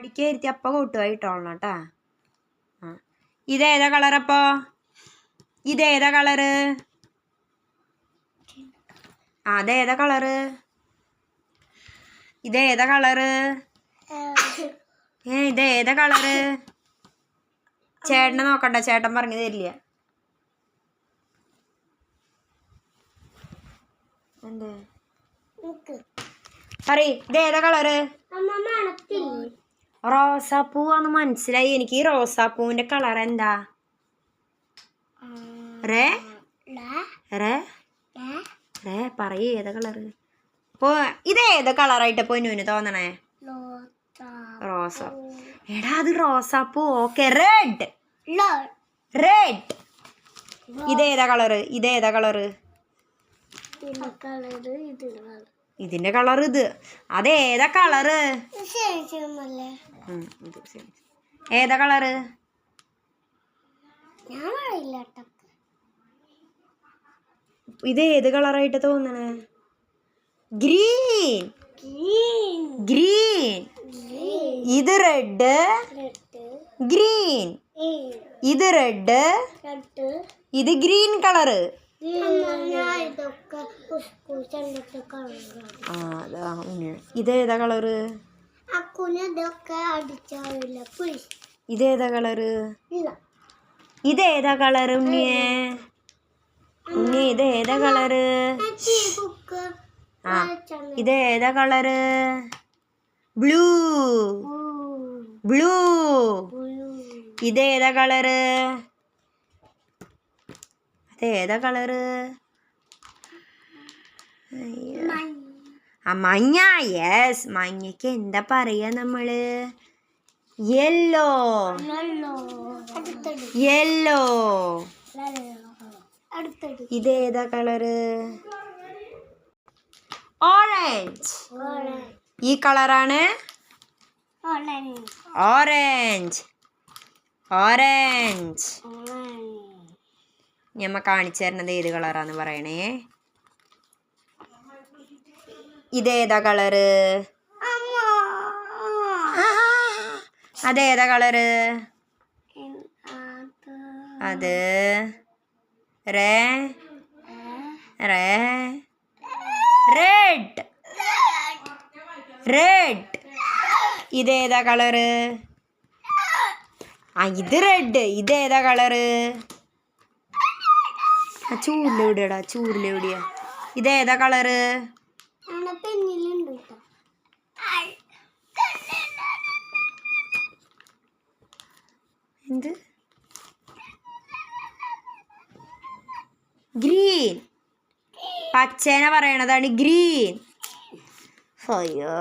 പഠിക്കാൻ ഇരുത്തി അപ്പം കൂട്ടുമായി ഇട്ടോളണം കേട്ടാ ആ. ഇതേതാ കളറപ്പോ ഇതേതാ കളറ് ആ അതേതാ കളറ് ഇതേതാ കളറ് ഏ ഇതേതാ കളറ് ചേട്ടനെ നോക്കണ്ട. ചേട്ടൻ പറഞ്ഞു തരില്ല. പറയ് ഇതേതാ കളറ് റോസാപ്പൂവാന്ന് മനസ്സിലായി. എനിക്ക് ഈ റോസാപ്പൂവിന്റെ കളർ എന്താ? റേ? റേ? റേ പറയ് ഏതാ കളറ് ഇപ്പോ ഇത് ഏത് കളറായിട്ട് പൊന്നുവിന് തോന്നണേ? റോസ. എടാ അത് റോസാപ്പൂ. ഓക്കെ റെഡ് റെഡ് ഇതേതാ കളറ് ഇതേതാ കളറ് ഇതിന്റെ കളർ ഇത്. അതേതാ കളറ് ഇത് ഏതാ കളറ് ഇത് ഏത് കളറായിട്ട് തോന്നണേ? ഗ്രീൻ ഗ്രീൻ ഇത് റെഡ് ഗ്രീൻ ഇത് റെഡ് ഇത് ഗ്രീൻ കളറ് ഉണ്ണി. ഏതാ കളറ് അക്കുന് ഇതൊക്കെ അടിച്ചാവില്ല പ്ലീസ് ഇതേതാ കളറ്? ഇതേതാ കളറ് ഉണ്ണിയെ? ഉണ്ണി ഇതേതാ കളറ്? ബുക്ക് ആ ഏതാ കളറ്? ബ്ലൂ. ബ്ലൂ. ഇതേതാ കളറ്? അതേതാ കളറ്? അയ്യോ. ആ മഞ്ഞ യെസ് മഞ്ഞക്ക് എന്താ പറയുക നമ്മൾ? യെല്ലോ യെല്ലോ ഇത് ഏതാ കളറ് ഓറഞ്ച് ഈ കളറാണ് ഓറഞ്ച് ഓറഞ്ച് ഞമ്മ കാണിച്ചു തരണത് ഏത് കളറാന്ന് പറയണേ. ഇതേതാ കളറ് ആ, അതേതാ കളറ് അത് റേ റേ റെഡ് റെഡ് ഇതേതാ കളറ് ആ ഇത് റെഡ് ഇതേതാ കളറ് ആ ചൂരിലെവിടെയാടാ ചൂരിലെവിടെയാ ഇതേതാ കളറ്? എന്ത്? ഗ്രീൻ. പച്ചേനെ പറയണതാണ് ഗ്രീൻ. അയ്യോ.